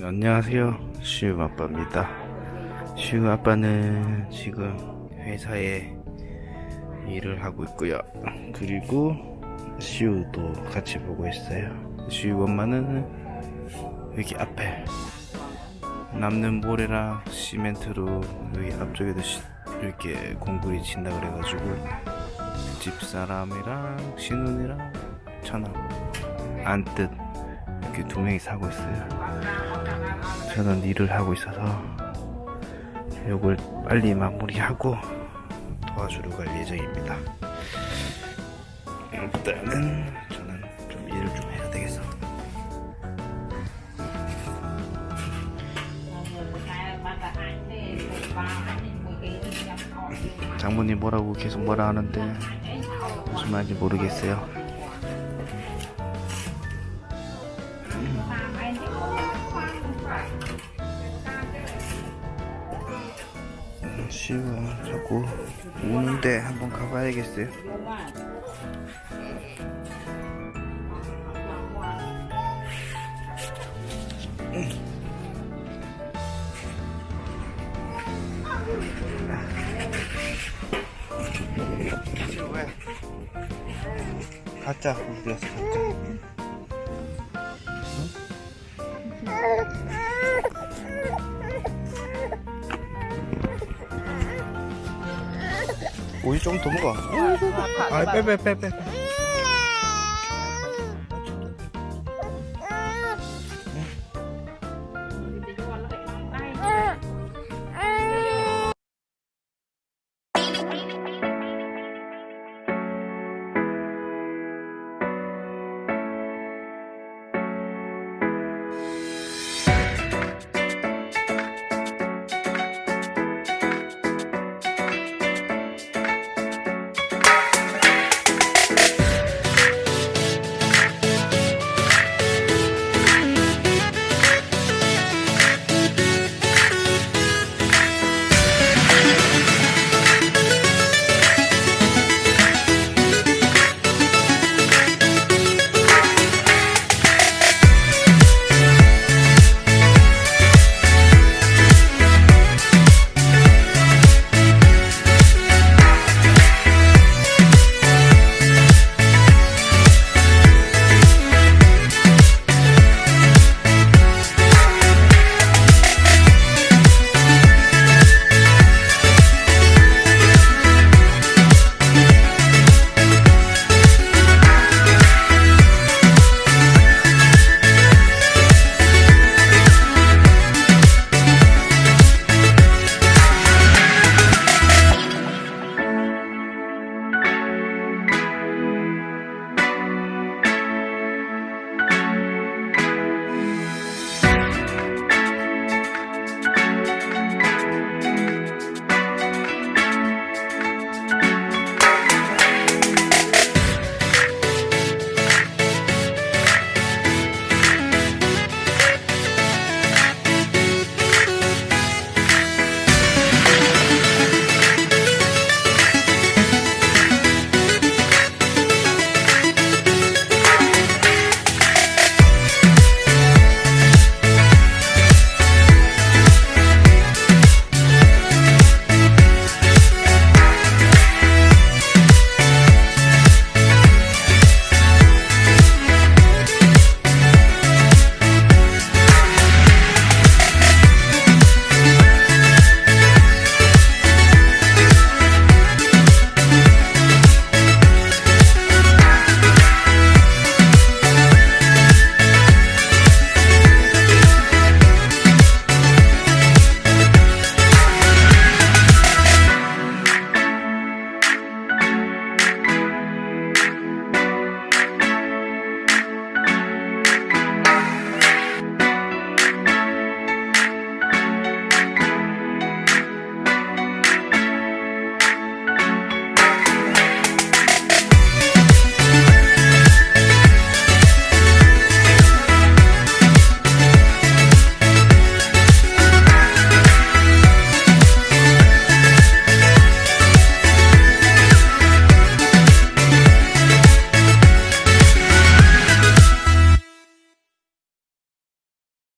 음, 안녕하세요. 시우 아빠입니다. 시우 아빠는 지금 회사에 일을 하고 있고요. 그리고 시우도 같이 보고 있어요. 시우 엄마는 여기 앞에 남는 모래랑 시멘트로 여기 앞쪽에도 시- 이렇게 공구리 친다 그래가지고 집사람이랑 신혼이랑 천하 안뜻 이렇게 두 명이 사고 있어요. 저는 일을 하고 있어서 이걸 빨리 마무리하고 도와주러 갈 예정입니다. 일단은 저는 좀 일을 좀 해야 되겠어. 장모님 뭐라고 계속 뭐라 하는데 무슨 말인지 모르겠어요. 시우가 자꾸 우는데 한번 가봐야겠어요. 시우 왜? 가짜 갔어 가짜? 우유 좀 더 먹어. 아, 빼, 빼, 빼, 빼. 빼.